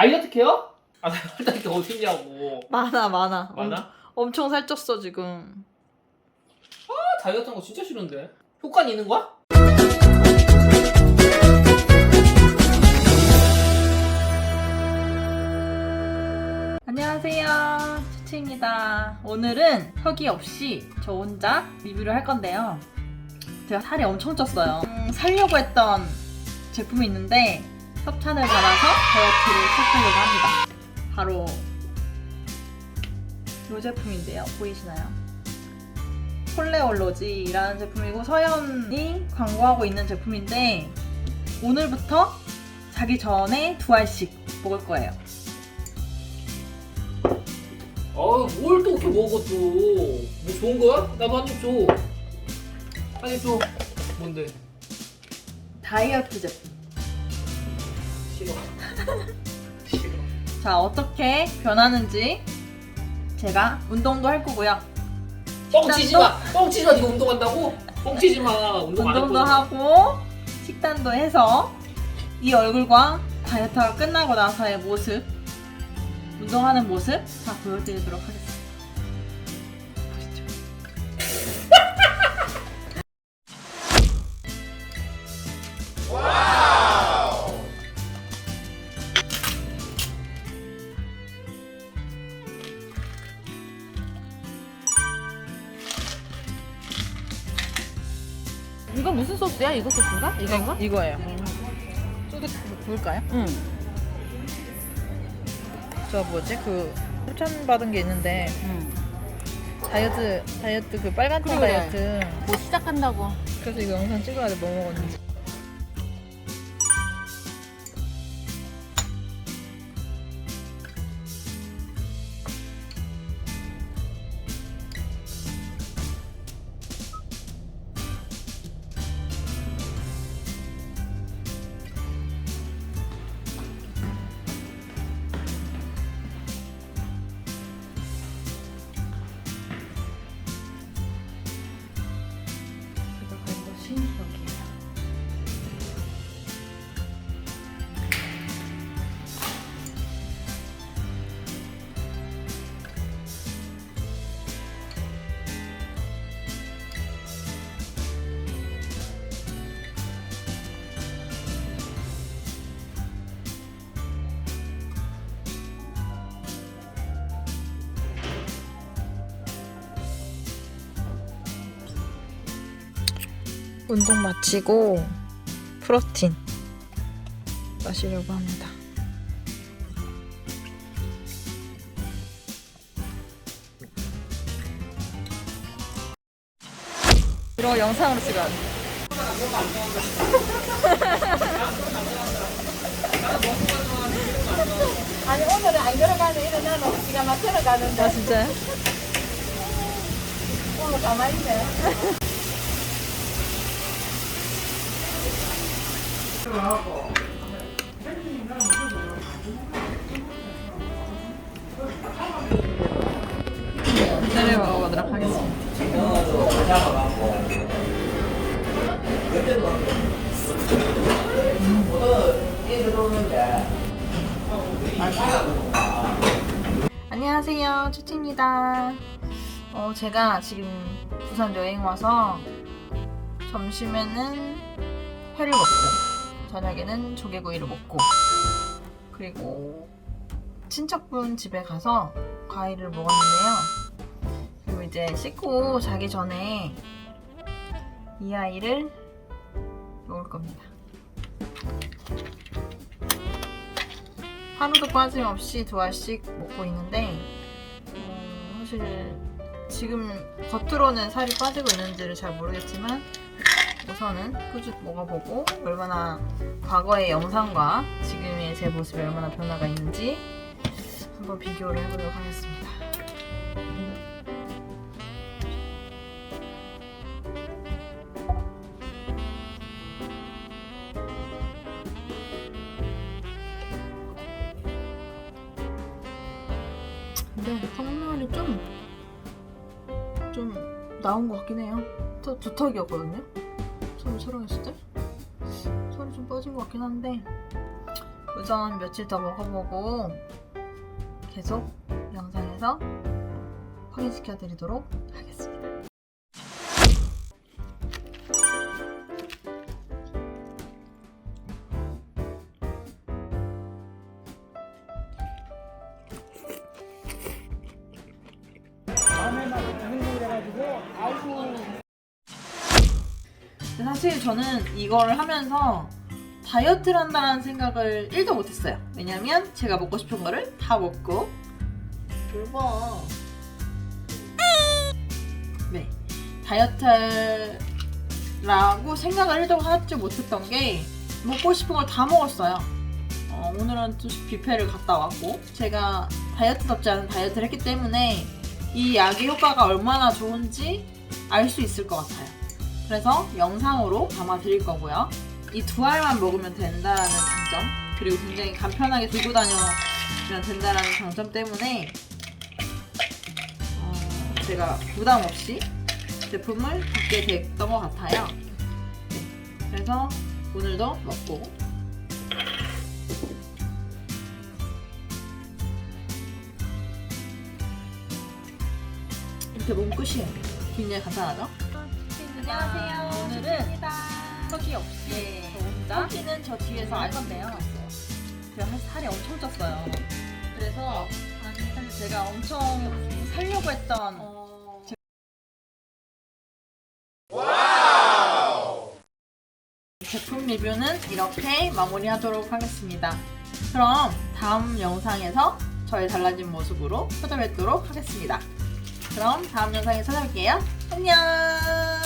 다이어트 케어? 아 다이어트 케어 어디 있냐고 많아 많아. 많아? 엄, 엄청 살쪘어 지금. 아, 다이어트 하는 거 진짜 싫은데 효과는 있는 거야? 안녕하세요. 추치입니다. 오늘은 혁이 없이 저 혼자 리뷰를 할 건데요. 제가 살이 엄청 쪘어요. 음, 살려고 했던 제품이 있는데 협찬을 받아서 다이어트를 시작하려고 합니다. 바로 이 제품인데요. 보이시나요? 폴레올로지라는 제품이고 서연이 광고하고 있는 제품인데 오늘부터 자기 전에 두 알씩 먹을 거예요. 아뭘 또 이렇게 먹어 또 뭐 좋은 거야? 나도 한 입 줘. 한 입 줘. 뭔데? 다이어트 제품. 싫어. 싫어. 자, 어떻게 변하는지 제가 운동도 할 거고요. 뻥치지 마. 뻥치지 마. 네가 운동한다고? 뻥치지 마. 운동 안 운동도 했거든. 하고 식단도 해서 이 얼굴과 다이어트가 끝나고 나서의 모습, 운동하는 모습 다 보여드리도록 하겠습니다. 이거 무슨 소스야? 이거 소스인가? 이건가? 이거예요. 소드 볼까요? 응. 저 뭐지? 그 협찬 받은 게 있는데 응. 다이어트 다이어트 그 빨간 그래. 다이어트 뭐 시작한다고. 그래서 이거 영상 찍어야 돼 뭐 먹었는지 운동 마치고 프로틴 마시려고 합니다. 이런 거 영상으로 찍어야 돼. 아니 오늘은 안 걸어가는 이런 나는 기가 막혀서 가는데 아 진짜요? 오늘 가만히 있네 내려 먹어보도록 하겠습니다. 안녕하세요, 추치입니다. 어, 제가 지금 부산 여행 와서 점심에는 회를 먹고 저녁에는 조개구이를 먹고 그리고 친척분 집에 가서 과일을 먹었는데요. 그리고 이제 씻고 자기 전에 이 아이를 먹을 겁니다. 하루도 빠짐없이 두 알씩 먹고 있는데 어, 사실 지금 겉으로는 살이 빠지고 있는지를 잘 모르겠지만 우선은 꾸준히 먹어보고 얼마나 과거의 영상과 지금의 제 모습이 얼마나 변화가 있는지 한번 비교를 해보도록 하겠습니다. 근데 성면이 좀, 좀 나온 것 같긴 해요. 저 두턱이었거든요. 처음 촬영했을 때. 살이 좀 빠진 것 같긴 한데 우선 며칠 더 먹어보고 계속 영상에서 확인시켜 드리도록 하겠습니다. 사실 저는 이거를 하면서 다이어트를 한다는 생각을 1도 못했어요. 왜냐면 제가 먹고 싶은 거를 다 먹고 대박. 네 다이어트라고 생각을 1도 하지 못했던 게 먹고 싶은 걸 다 먹었어요. 어, 오늘은 또 뷔페를 갔다 왔고 제가 다이어트답지 않은 다이어트를 했기 때문에 이 약의 효과가 얼마나 좋은지 알 수 있을 것 같아요. 그래서 영상으로 담아 드릴 거고요. 이 두 알만 먹으면 된다라는 장점 그리고 굉장히 간편하게 들고 다녀면 된다라는 장점 때문에 어, 제가 부담 없이 제품을 받게 됐던 것 같아요. 네, 그래서 오늘도 먹고 이렇게 몸 끝이에요. 굉장히 간단하죠? 안녕하세요. 오늘은 턱이 없이 네. 저 혼자 터키는 저 뒤에서 할알 건데요. 제가 살- 살이 엄청 쪘어요. 그래서 사실 제가 엄청 살려고 했던 어, 제품 리뷰는 이렇게 마무리하도록 하겠습니다. 그럼 다음 영상에서 저의 달라진 모습으로 찾아뵙도록 하겠습니다. 그럼 다음 영상에 찾아뵐게요. 안녕!